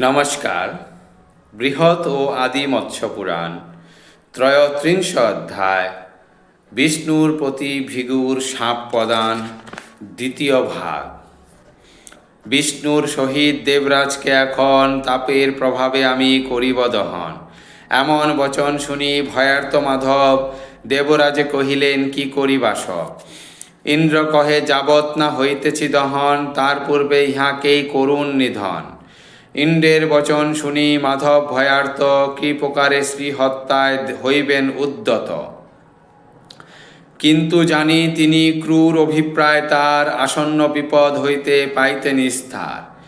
নমস্কার। বৃহৎ ও আদি মৎস্য পুরাণ ত্রয়ত্রিংশ অধ্যায় বিষ্ণুর প্রতি ভৃগুর সাপ প্রদান, দ্বিতীয় ভাগ। বিষ্ণুর সহিত দেবরাজকে এখন তাপের প্রভাবে আমি করিব দহন। এমন বচন শুনি ভয়ার্ত মাধব, দেবরাজে কহিলেন, কি করিবাস? ইন্দ্র কহে, যাবৎ না হইতেছি দহন, তার পূর্বে ইহাকেই করুণ নিধন। ইন্দ্রের বচন শুনি, মাধব ভয়ার্ত, কি প্রকারে শ্রী হত্যায় হইবেন উদ্যত? কিন্তু জানি তিনি ক্রূর অভিপ্রায় তার আসন্ন বিপদ হইতে পাইতে নিস্তার।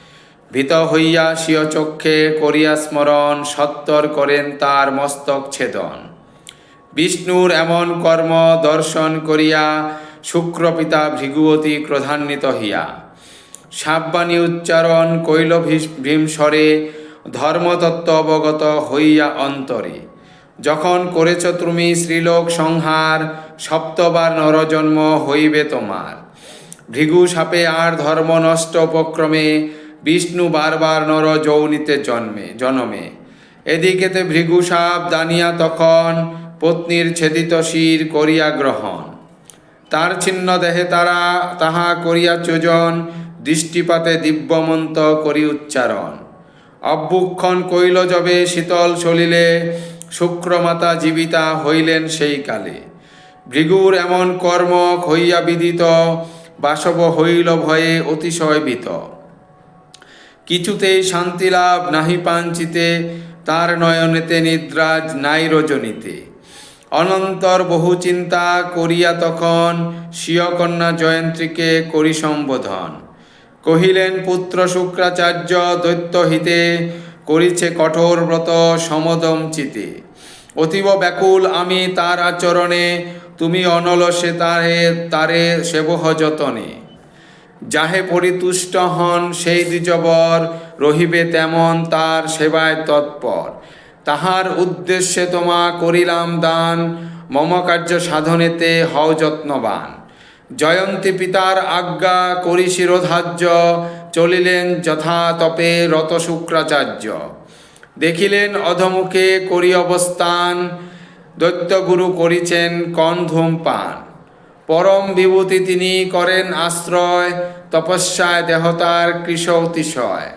ভীত হইয়া স্বীয় চক্ষে করিয়া স্মরণ, সত্তর করেন তার মস্তক ছেদন। বিষ্ণুর এমন কর্ম দর্শন করিয়া শুক্রপিতা ভৃগুবতী ক্রধান্বিত হইয়া সাববাণী উচ্চারণ কৈল ভীমস্বরে, ধর্মতত্ত্ব অবগত হইয়া অন্তরে। যখন করেছ তুমি শ্রীলোক সংহার, সপ্তবার নরজন্ম হইবে তোমার। ভৃগু সাপে আর ধর্ম নষ্ট উপক্রমে, বিষ্ণু বারবার নর যৌনিতে জন্মে জনমে। এদিকেতে ভৃগু সাপ দানিয়া তখন পত্নীর ছেদিত শির করিয়া গ্রহণ। তার ছিন্ন দেহে তারা তাহা করিয়া যোজন দৃষ্টিপাতে দিব্যমন্ত করি উচ্চারণ। অভ্যুক্ষণ কইল যবে শীতল সলিলে, শুক্রমাতা জীবিতা হইলেন সেই কালে। ভৃগুর এমন কর্ম হইয়া বিদিত, বাসব হইল ভয়ে অতিশয় ভীত। কিছুতেই শান্তিলাভ নাহি পাঞ্চিতে, তার নয়নেতে নিদ্রাজ নাই রজনীতে। অনন্তর বহু চিন্তা করিয়া তখন স্বীয় কন্যা জয়ন্তীকে করি সম্বোধন। কহিলেন, পুত্র শুক্রাচার্য দৈত্য হিতে করিছে কঠোর ব্রত সমদম চিতে। অতীব ব্যাকুল আমি তার আচরণে, তুমি অনলসে তারে তারে সেবহ যতনে। যাহে পরিতুষ্ট হন সেই দ্বিজবর, রহিবে তেমন তার সেবায় তৎপর। তাহার উদ্দেশ্যে তোমা করিলাম দান মম কার্য সাধনেতে হও যত্নবান। জয়ন্তী পিতার আজ্ঞা করি শিরোধার্য, চলিলেন যথা তপে রত শুক্রাচার্য। দেখিলেন অধমুখে করি অবস্থান, দৈত্যগুরু করিছেন কন ধূমপান। পরম বিভূতি তিনি করেন আশ্রয়, তপস্যায় দেহতার কৃষ অতিশয়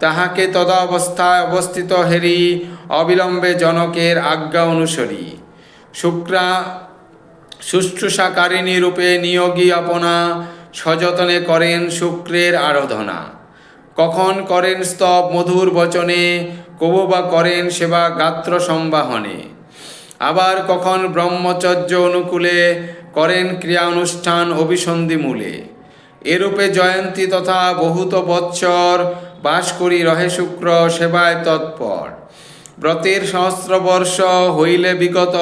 তাহাকে তদাবস্থায় অবস্থিত হেরি, অবিলম্বে জনকের আজ্ঞা অনুসরী। শুক্রা শুশ্রূষাকারিণী রূপে নিয়োগী আপনা, সযতনে করেন শুক্রের আরাধনা। কখন করেন স্তব মধুর বচনে, কবু বা করেন সেবা গাত্র সম্বাহনে। আবার কখন ব্রহ্মচর্য অনুকূলে, করেন ক্রিয়া অনুষ্ঠান অভিসন্ধি মূলে। এরূপে জয়ন্তী তথা বহুত বৎসর বাস করি রহে শুক্র সেবায় তৎপর। ব্রতের সহস্র বর্ষ হইলে বিগত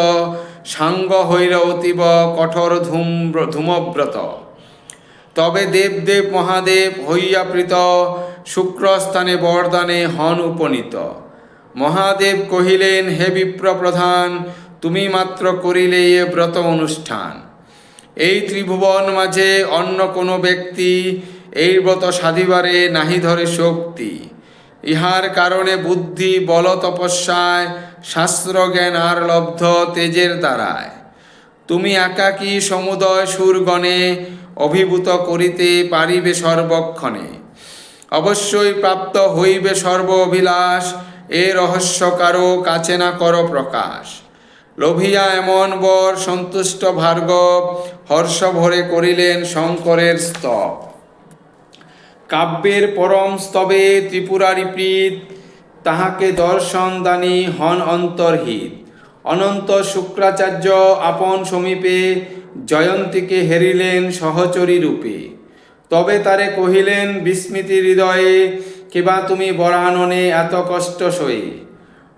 সাঙ্গ হইল অতীব কঠোর ধূম ধূমব্রত। তবে দেবদেব মহাদেব হইয়া প্রীত, শুক্রস্থানে বরদানে হন উপনীত। মহাদেব কহিলেন, হে বিপ্র প্রধান তুমি মাত্র করিলে এ ব্রত অনুষ্ঠান। এই ত্রিভুবন মাঝে অন্য কোনো ব্যক্তি এই ব্রত সাধিবারে নাহি ধরে শক্তি। ইহার কারণে বুদ্ধি, বল তপস্যায় শাস্ত্র জ্ঞান আর লব্ধ তেজের দ্বারায়। তুমি একাকী সমুদয় সুরগণে অভিভূত করিতে পারিবে সর্বক্ষণে। অবশ্যই প্রাপ্ত হইবে সর্ব অভিলাষ, এ রহস্য কারও কাছে না কর প্রকাশ। লোভিয়া এমন বর, সন্তুষ্ট ভার্গব হর্ষ ভরে করিলেন শঙ্করের স্তব। কাব্যের পরম স্তবে ত্রিপুরারি প্রীত তাহাকে দর্শন দানী হন অন্তর্হিত। অনন্ত শুক্রাচার্য আপন সমীপে জয়ন্তীকে হেরিলেন সহচরী রূপে। তবে তারে কহিলেন, বিস্মৃতি হৃদয়ে, কিবা তুমি বরাননে এত কষ্ট সই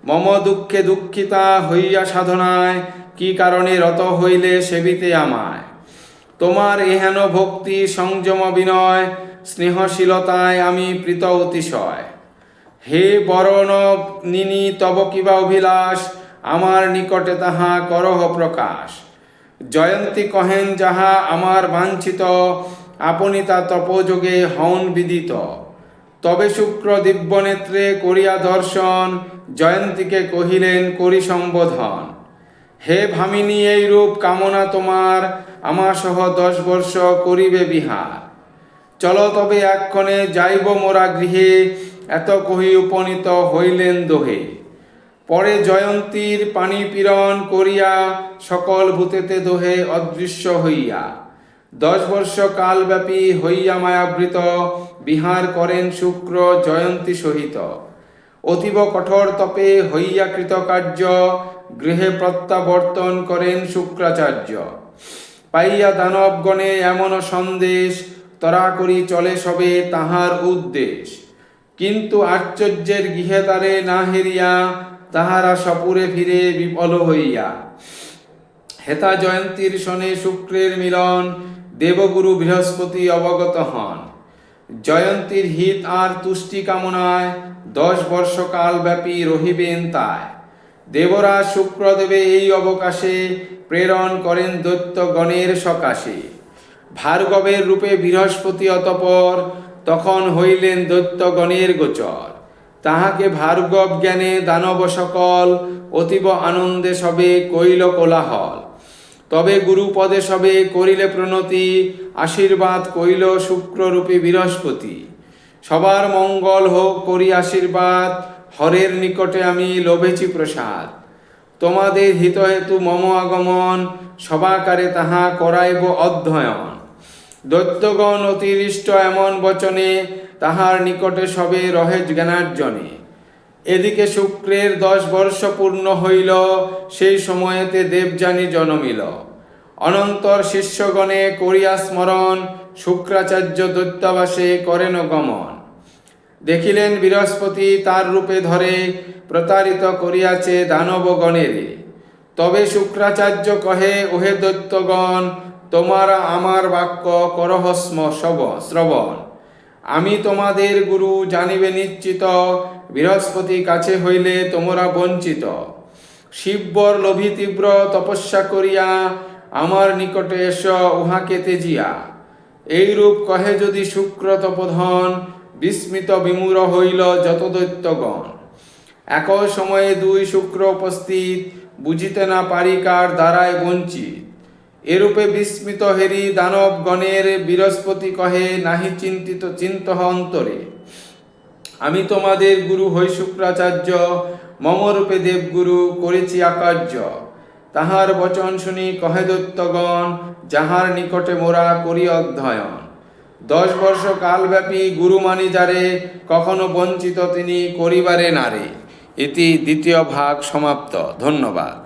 মম দুঃখে দুঃখিতা হইয়া সাধনায়, কি কারণে রত হইলে সেবিতে আমায়? তোমার এহেন ভক্তি সংযম বিনয় স্নেহশীলতায় আমি প্রীত অতিশয়। হে বরণ নিনি তব কিবা অভিলাষ, আমার নিকটে তাহা করহ প্রকাশ। জয়ন্তী কহেন যাহা আমার বাঞ্ছিত, আপনি তা তপযোগে হন বিদিত। তবে শুক্র দিব্যনেত্রে করিয়া দর্শন, জয়ন্তীকে কহিলেন, করি সম্বোধন। হে ভামিনী এই রূপ কামনা তোমার, আমার সহ দশ বর্ষ করিবে বিহার। চলো তবে এক্ষণে যাইব মোরা গৃহে, এত কহি উপনীত হইলেন দোহে। পরে জয়ন্তীর পানি পীড়ন করিয়া সকল ভূতেতে দোহে অদৃশ্য হইয়া। দশ বর্ষ কালব্যাপী হইয়া মায়াবৃত, বিহার করেন শুক্র জয়ন্তী সহিত। অতীব কঠোর তপে হইয়া কৃতকার্য, গৃহে প্রত্যাবর্তন করেন শুক্রাচার্য। পাইয়া দানবগণে এমন সন্দেশ তরা করি চলে সবে তাহার উদ্দেশ। কিন্তু আশ্চর্যের গৃহে তারে না হেরিয়া, তাহারা সপুরে ফিরে বিফল হইয়া। হেতা জয়ন্তীর শনে শুক্রের মিলন, দেবগুরু বৃহস্পতি অবগত হন। জয়ন্তীর হিত আর তুষ্টি কামনায় দশ বর্ষকাল ব্যাপী রহিবেন তাই। দেবরাজ শুক্রদেবে এই অবকাশে প্রেরণ করেন দৈত্যগণের সকাশে। ভার্গবের রূপে বৃহস্পতি অতপর, তখন হইলেন দৈত্যগণের গোচর। তাহাকে ভার্গব জ্ঞানে দানব সকল, অতীব আনন্দে সবে কইল কোলাহল। তবে গুরুপদে সবে করিলে প্রণতি, আশীর্বাদ কইল শুক্ররূপী বৃহস্পতি। সবার মঙ্গল হোক, করি আশীর্বাদ, হরের নিকটে আমি লোভেছি প্রসাদ। তোমাদের হিতহেতু মম আগমন, সবাকারে তাহা করাইব অধ্যয়ন। দৈত্যগণ অতিরিষ্ট এমন বচনে তাহার নিকটে সবে রহে জ্ঞানার্জনে। এদিকে শুক্রের দশ বর্ষ পূর্ণ হইল, সেই সময়েতে দেবযানী জনমিল। অনন্তর শিষ্যগণে করিয়া স্মরণ, শুক্রাচার্য দৈত্যাবাসে করেন গমন। দেখিলেন বৃহস্পতি তার রূপে ধরে প্রতারিত করিয়াছে দানবগণেরে। তবে শুক্রাচার্য কহে, ওহে দৈত্যগণ তোমারা আমার বাক্য করহস্ম শব শ্রবণ। আমি তোমাদের গুরু জানিবে নিশ্চিত, বৃহস্পতি কাছে হইলে তোমরা বঞ্চিত। শিববর লোভী তীব্র তপস্যা করিয়া আমার নিকটে এস, উহাকে তেজিয়া এইরূপ কহে যদি শুক্র তপধন, বিস্মিত বিমূঢ় হইল যত দৈত্যগণ একই সময়ে দুই শুক্র উপস্থিত, বুঝিতে না পারিকার দ্বারায় বঞ্চিত। এরূপে বিস্মিত হেরি দানবগণের বৃহস্পতি কহে, নাহি চিন্তিত চিন্ত অন্তরে। আমি তোমাদের গুরু হই শুক্রাচার্য মমরূপে দেবগুরু করেছি আকার্য। তাহার বচন শুনি কহে দৈত্যগণ যাহার নিকটে মোরা করি অধ্যয়ন। দশ বর্ষ কালব্যাপী গুরু মানি যারে, কখনো বঞ্চিত তিনি করিবারে নারে। ইতি দ্বিতীয় ভাগ সমাপ্ত। ধন্যবাদ।